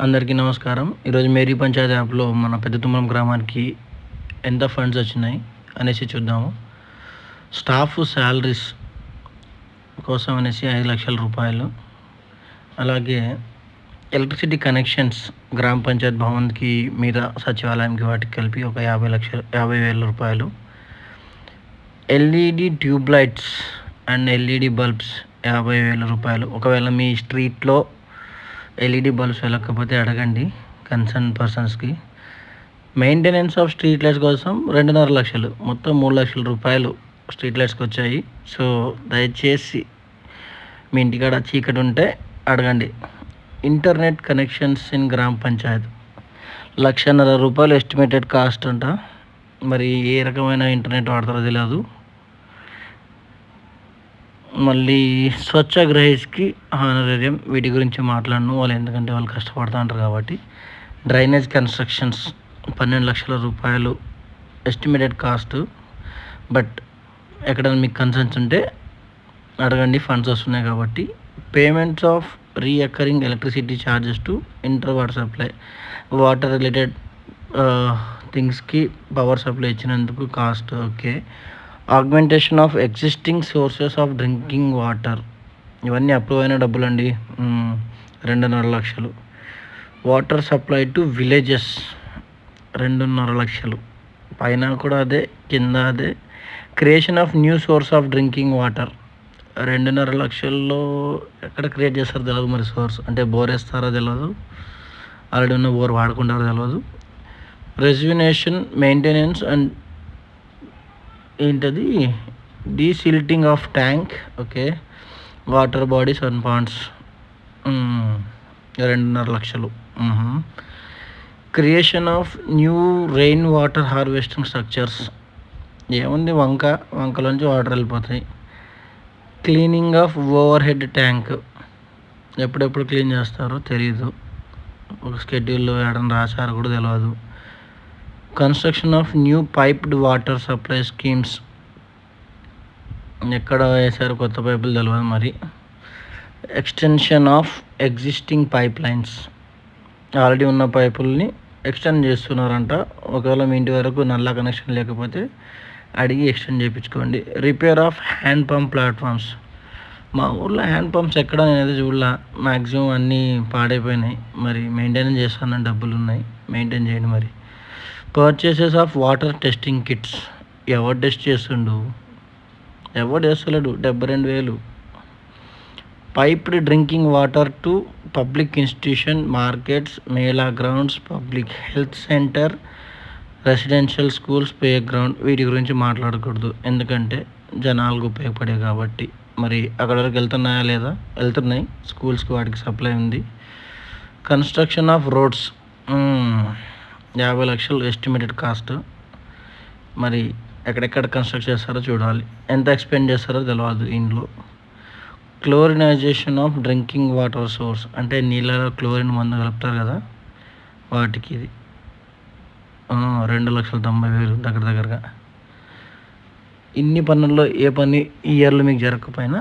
అందరికీ నమస్కారం. ఈరోజు మేరీ పంచాయతీ యాప్లో మన పెద్ద తుమ్మలం గ్రామానికి ఎంత ఫండ్స్ వచ్చినాయి అనేసి చూద్దాము. స్టాఫ్ శాలరీస్ కోసం అనేసి ఐదు లక్షల రూపాయలు. అలాగే ఎలక్ట్రిసిటీ కనెక్షన్స్ గ్రామ పంచాయత్ భవన్కి మీద సచివాలయంకి వాటికి కలిపి ఒక యాభై లక్షల యాభై వేల రూపాయలు. LED tube lights and LED bulbs యాభై వేల రూపాయలు. ఒకవేళ మీ స్ట్రీట్లో ఎల్ఈడి బల్బ్స్ వెళ్ళకపోతే అడగండి కన్సర్న్ పర్సన్స్కి మెయింటెనెన్స్ ఆఫ్ స్ట్రీట్ లైట్స్ కోసం రెండున్నర లక్షలు మొత్తం మూడు లక్షల రూపాయలు స్ట్రీట్ లైట్స్కి వచ్చాయి. సో దయచేసి మీ ఇంటికాడ చీకటి ఉంటే అడగండి. ఇంటర్నెట్ కనెక్షన్స్ ఇన్ గ్రామ పంచాయత్. లక్షన్నర రూపాయలు ఎస్టిమేటెడ్ కాస్ట్ అంట. మరి ఏ రకమైన ఇంటర్నెట్ వాడతారో తెలియదు. మళ్ళీ స్వచ్ఛగ్రహేష్కి ఆనరేరియం వీటి గురించి మాట్లాడను. వాళ్ళు ఎందుకంటే వాళ్ళు కష్టపడుతూ ఉంటారు కాబట్టి. డ్రైనేజ్ కన్స్ట్రక్షన్స్ పన్నెండు లక్షల రూపాయలు ఎస్టిమేటెడ్ కాస్ట్. బట్ ఎక్కడైనా మీకు కన్సర్న్స్ ఉంటే అడగండి. ఫండ్స్ వస్తున్నాయి కాబట్టి. Payments of recurring electricity charges to inter water supply. Water related థింగ్స్కి power supply ఇచ్చినందుకు cost okay. Augmentation of existing sources of drinking water. ఇవన్నీ అప్రూవ్ అయిన డబ్బులు అండి రెండున్నర లక్షలు. Water supply to villages. రెండున్నర లక్షలు. పైన కూడా అదే కింద అదే. Creation of new source of drinking water. రెండున్నర లక్షల్లో ఎక్కడ క్రియేట్ చేస్తారో తెలియదు మరి సోర్స్. అంటే బోర్ వేస్తారో తెలియదు ఆల్రెడీ ఉన్న బోర్ వాడుకుంటారో తెలియదు రెజ్యునేషన్ మెయింటెనెన్స్ అండ్ ఏంటది? Desilting of tank okay water bodies and ponds రెండున్నర లక్షలు. Creation of new rain water harvesting structures ఏముంది? వంక వంకలోంచి వాటర్ వెళ్ళిపోతాయి. Cleaning of over head tank ఎప్పుడెప్పుడు క్లీన్ చేస్తారో తెలియదు ఒక స్కెడ్యూల్లో ఏడని రాశారు కూడా తెలియదు construction of new piped water supply schemes ఎక్కడ వేశారు కొత్త పైపులు తెలియదు మరి. Extension of existing pipelines already ఉన్న పైపుల్ని ఎక్స్టెండ్ చేస్తున్నారంట. ఒకవేళ మీ ఇంటి వరకు నల్ల కనెక్షన్ లేకపోతే అడిగి ఎక్స్టెండ్ చేయించుకోండి. Repair of hand pump platforms మా ఊర్లో హ్యాండ్ పంప్స్ ఎక్కడ నేనైతే చూడలా. మ్యాక్సిమం అన్నీ పాడైపోయినాయి. మరి మెయింటైన్ చేస్తానని డబ్బులు ఉన్నాయి మెయింటైన్ చేయండి మరి. Purchases of water testing kits ఎవరు టెస్ట్ చేస్తుండు? ఎవరు చేస్తలేడు? డెబ్బై రెండు వేలు. Piped drinking water to public institution markets mela grounds public health centre residential schools playground వీటి గురించి మాట్లాడకూడదు. ఎందుకంటే జనాలకు ఉపయోగపడే కాబట్టి. మరి అక్కడ వరకు వెళ్తున్నాయా లేదా? వెళ్తున్నాయి. స్కూల్స్కి వాటికి సప్లై ఉంది. Construction of roads. యాభై లక్షలు ఎస్టిమేటెడ్ కాస్ట్ మరి ఎక్కడెక్కడ కన్స్ట్రక్ట్ చేస్తారో చూడాలి. ఎంత ఎక్స్పెండ్ చేస్తారో తెలియదు ఇంట్లో chlorinisation of drinking water source అంటే నీళ్ళలో క్లోరిన్ మందు కలుపుతారు కదా వాటికి ఇది. రెండు లక్షల తొంభై వేలు దగ్గర దగ్గరగా. ఇన్ని పనుల్లో ఏ పని ఈ ఇయర్లో మీకు జరగకపోయినా